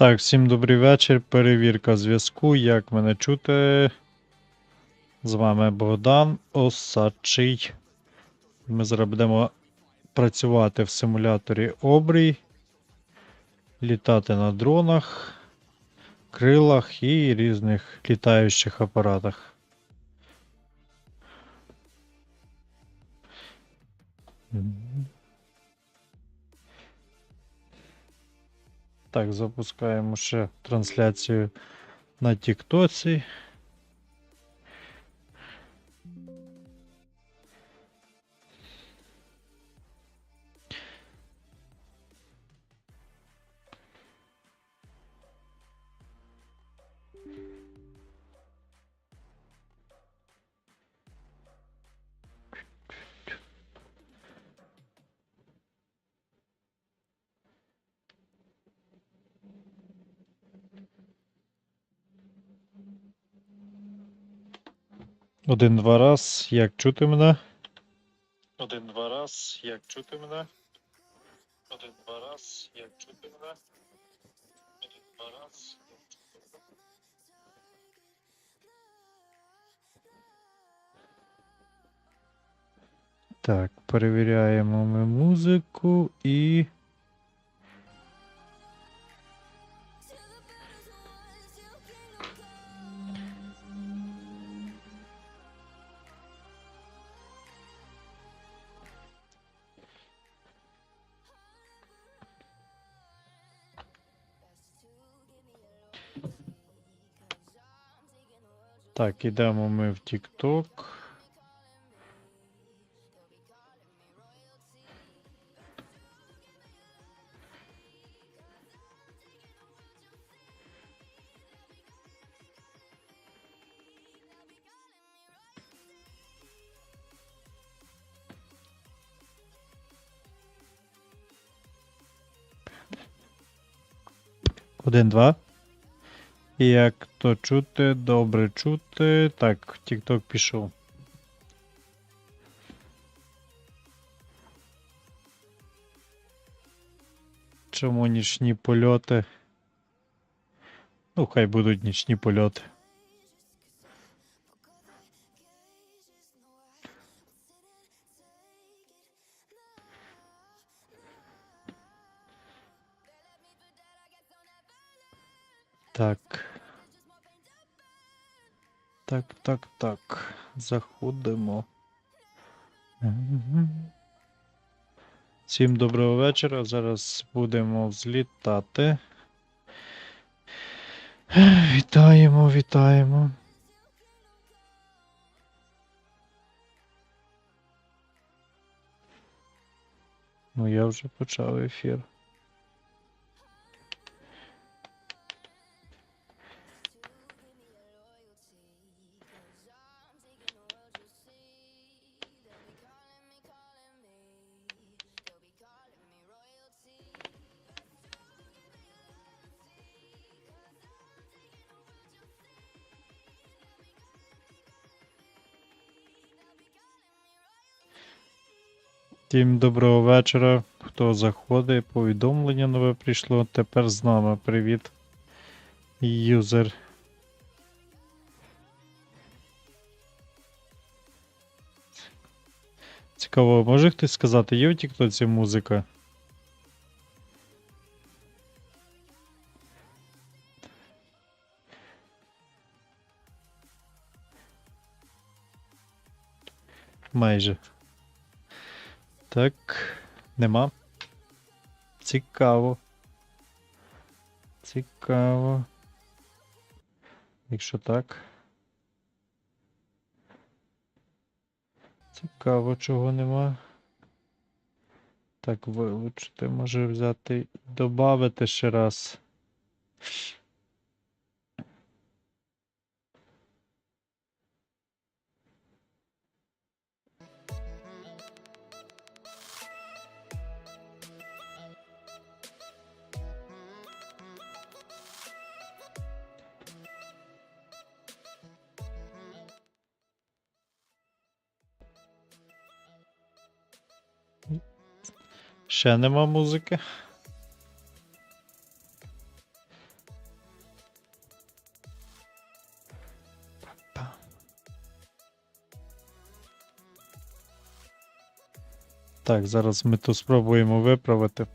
Так, всім добрий вечір. Перевірка зв'язку. Як мене чути? З вами Богдан Осадчий. Ми зараз будемо працювати в симуляторі Обрій, літати на дронах, крилах і різних літаючих апаратах. Мгм. Так, запускаємо ще трансляцію на Тіктоці. Один-два раз. Як чути мене? Один-два раз. Як чути мене? Один-два раз. Як чути мене? Один-два раз. Як чути мене? Так, перевіряємо ми музику і. Так, ідемо ми в TikTok. Один, два. Як то чути, добре чути. Так, TikTok пішов. Чому нічні польоти? Ну, хай будуть нічні польоти. Так. Так, так, так. Заходимо. Всім доброго вечора. Зараз будемо взлітати. Вітаємо, вітаємо. Ну, я вже почав ефір. Всім доброго вечора. Хто заходить, повідомлення нове прийшло. Тепер з нами. Привіт. Юзер. Цікаво, може хтось сказати, є в Тіктоці музика? Майже. Так, нема. Цікаво. Цікаво. Якщо так. Цікаво, чого нема. Так, вилучити, може взяти і ще раз. Ще нема музики. Так, зараз ми то спробуємо виправити.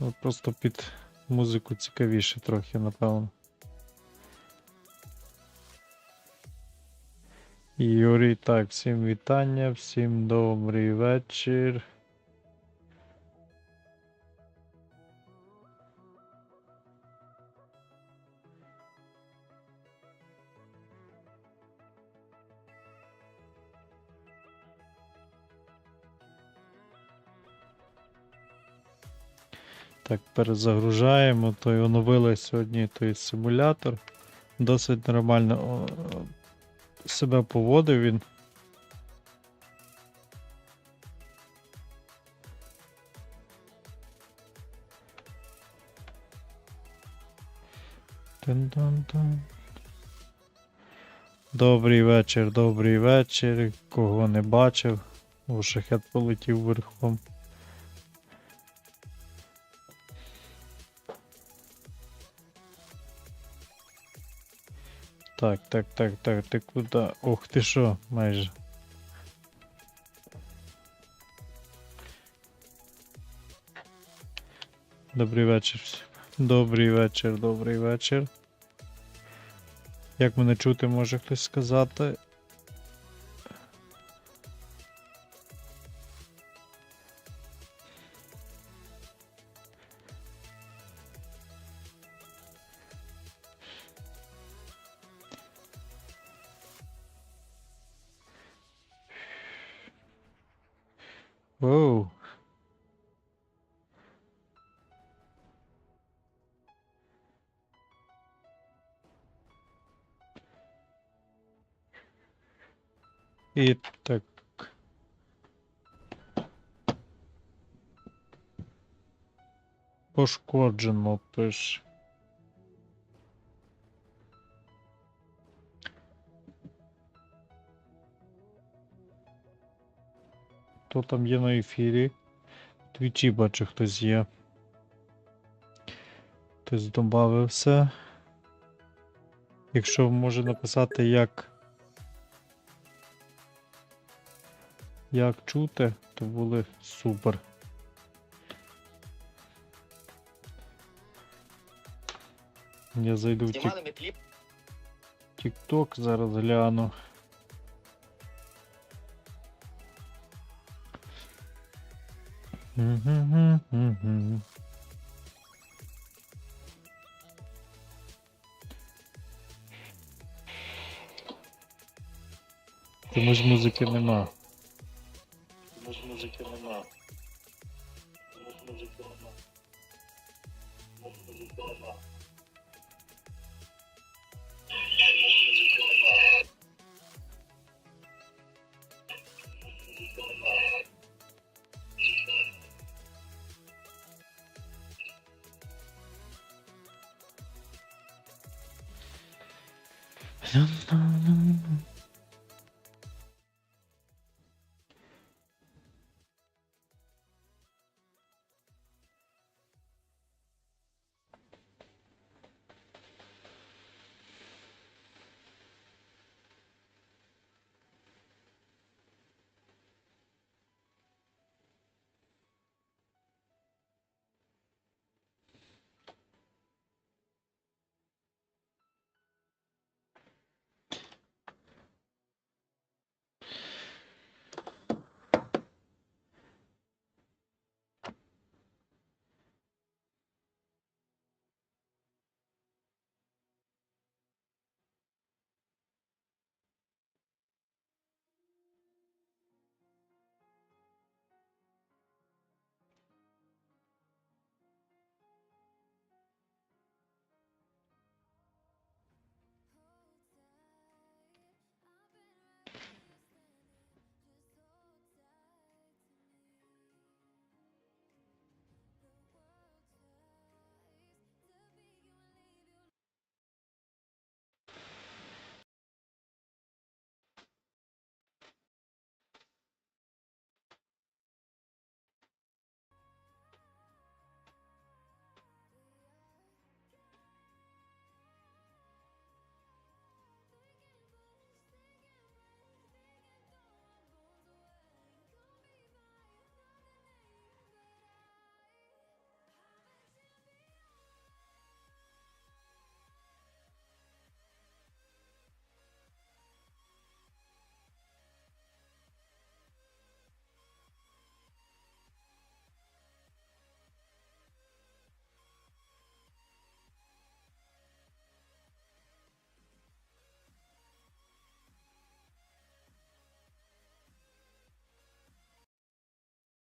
Ну, просто під музику цікавіше трохи, напевно. Юрій, так, всім вітання, всім добрий вечір. Так, перезагружаємо. Той оновили сьогодні той симулятор. Досить нормально себе поводив він. Добрий вечір, добрий вечір. Кого не бачив. О, шахет полетів верхом. Так, так, так, так, ти куди? Ох ти що, майже. Добрий вечір. Добрий вечір, добрий вечір. Як мене чути, може хтось сказати? Воу. І так. Пошкоджено пише. Хто там є на ефірі? Твічі бачу, хтось є. Хтось додався. Якщо може написати, як. Як чути, то буде супер. Я зайду в кліп. TikTok, зараз гляну. Мгм-гм-гм-гм. Музики нема. Чомусь музики нема. なるほど。